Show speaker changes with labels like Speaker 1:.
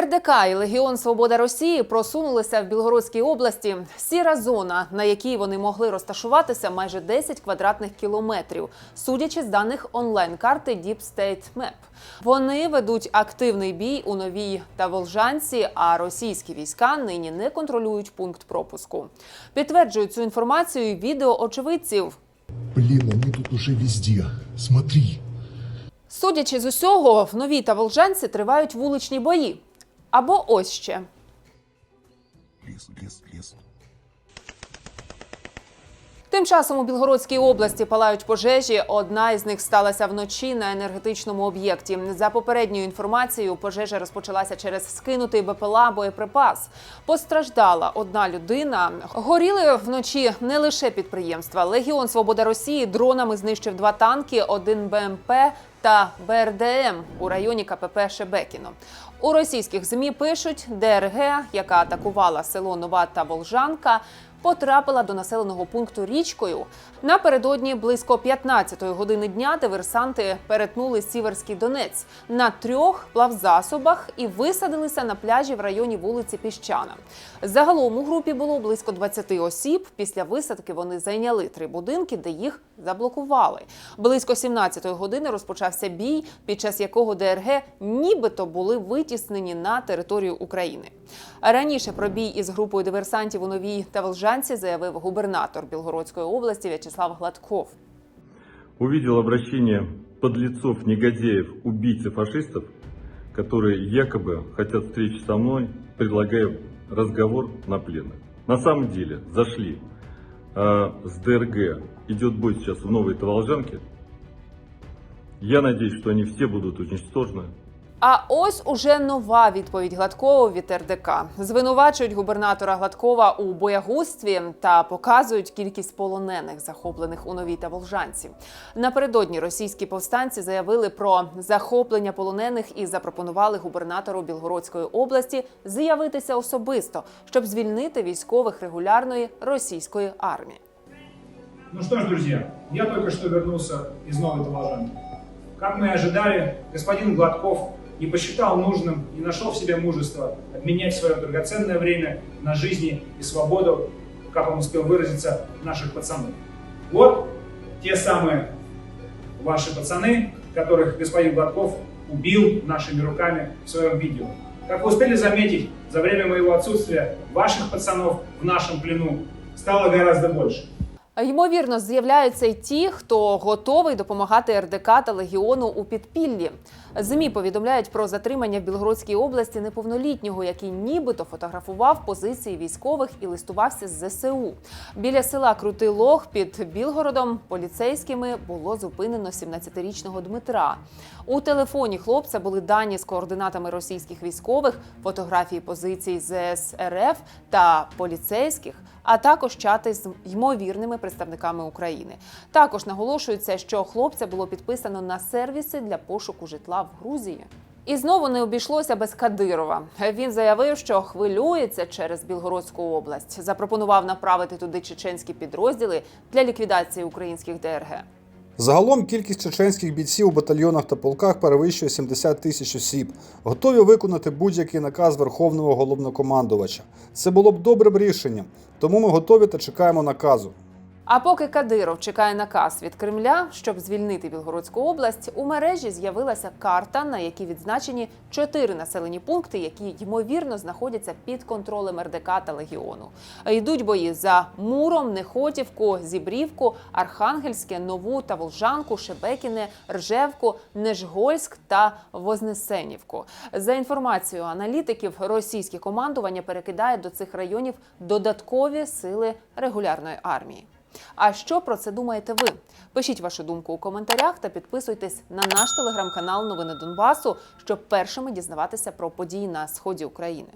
Speaker 1: РДК і Легіон Свобода Росії просунулися в Білгородській області. Сіра зона, на якій вони могли розташуватися, майже 10 квадратних кілометрів, судячи з даних онлайн-карти Deep State Map. Вони ведуть активний бій у новій та Волжанці, а російські війська нині не контролюють пункт пропуску. Підтверджують цю інформацію і відео очевидців.
Speaker 2: Блин, они тут уже везде. Смотри.
Speaker 1: Судячи з усього, в новій та Волжанці тривають вуличні бої. Або ось ще.
Speaker 2: Ліс, ліс, лес.
Speaker 1: Тим часом у Білгородській області палають пожежі. Одна із них сталася вночі на енергетичному об'єкті. За попередньою інформацією, пожежа розпочалася через скинутий БПЛА боєприпас. Постраждала одна людина. Горіли вночі не лише підприємства. Легіон Свобода Росії дронами знищив два танки, один БМП та БРДМ у районі КПП Шебекіно. У російських змі пишуть, ДРГ, яка атакувала село Нова та Волжанка, потрапила до населеного пункту річкою. Напередодні близько 15-ї години дня диверсанти перетнули Сіверський Донець на трьох плавзасобах і висадилися на пляжі в районі вулиці Піщана. Загалом у групі було близько 20 осіб. Після висадки вони зайняли три будинки, де їх заблокували. Близько 17-ї години розпочався бій, під час якого ДРГ нібито були витіснені на територію України. Раніше про бій із групою диверсантів у Новій та Волжанці заявив губернатор Білгородської області В'ячеслав Гладков.
Speaker 3: увидел обращение подлецов, негодяев, убийц и фашистов, которые якобы хотят встречи со мной, предлагая разговор на пленных. На самом деле зашли э, с ДРГ, идет бой сейчас в Новой Таволжанке. Я надеюсь, что они все будут уничтожены.
Speaker 1: А ось уже нова відповідь Гладкова від РДК. Звинувачують губернатора Гладкова у боягузтві та показують кількість полонених, захоплених у новій та Волжанці. Напередодні російські повстанці заявили про захоплення полонених і запропонували губернатору Білгородської області з'явитися особисто, щоб звільнити військових регулярної російської армії.
Speaker 4: Ну что ж, друзья, я только что вернулся из Новой Толожанки. Как мы и ожидали, господин Гладков не посчитал нужным, не нашел в себе мужества обменять свое драгоценное время на жизни и свободу, как он успел выразиться, наших пацанов. Вот те самые ваши пацаны, которых господин Гладков убил нашими руками в своем видео. Как вы успели заметить, за время моего отсутствия ваших пацанов в нашем плену стало гораздо больше.
Speaker 1: Ймовірно, з'являються й ті, хто готовий допомагати РДК та легіону у підпіллі. Змі повідомляють про затримання в Білгородській області неповнолітнього, який нібито фотографував позиції військових і листувався з ЗСУ. Біля села Крутий Лог під Білгородом поліцейськими було зупинено 17-річного Дмитра. У телефоні хлопця були дані з координатами російських військових, фотографії позицій ЗС РФ та поліцейських а також чати з ймовірними представниками України. Також наголошується, що хлопця було підписано на сервіси для пошуку житла в Грузії. І знову не обійшлося без Кадирова. Він заявив, що хвилюється через Білгородську область. Запропонував направити туди чеченські підрозділи для ліквідації українських ДРГ.
Speaker 5: Загалом кількість чеченських бійців у батальйонах та полках перевищує 70 тисяч осіб, готові виконати будь-який наказ Верховного головнокомандувача. Це було б добрим рішенням, тому ми готові та чекаємо наказу.
Speaker 1: А поки Кадиров чекає наказ від Кремля, щоб звільнити Білгородську область, у мережі з'явилася карта, на якій відзначені чотири населені пункти, які ймовірно знаходяться під контролем РДК та Легіону. Йдуть бої за Муром, Нехотівку, Зібрівку, Архангельське, Нову та Волжанку, Шебекіне, Ржевку, Нежгольськ та Вознесенівку. За інформацією аналітиків, російське командування перекидає до цих районів додаткові сили регулярної армії. А що про це думаєте ви? Пишіть вашу думку у коментарях та підписуйтесь на наш телеграм-канал Новини Донбасу, щоб першими дізнаватися про події на сході України.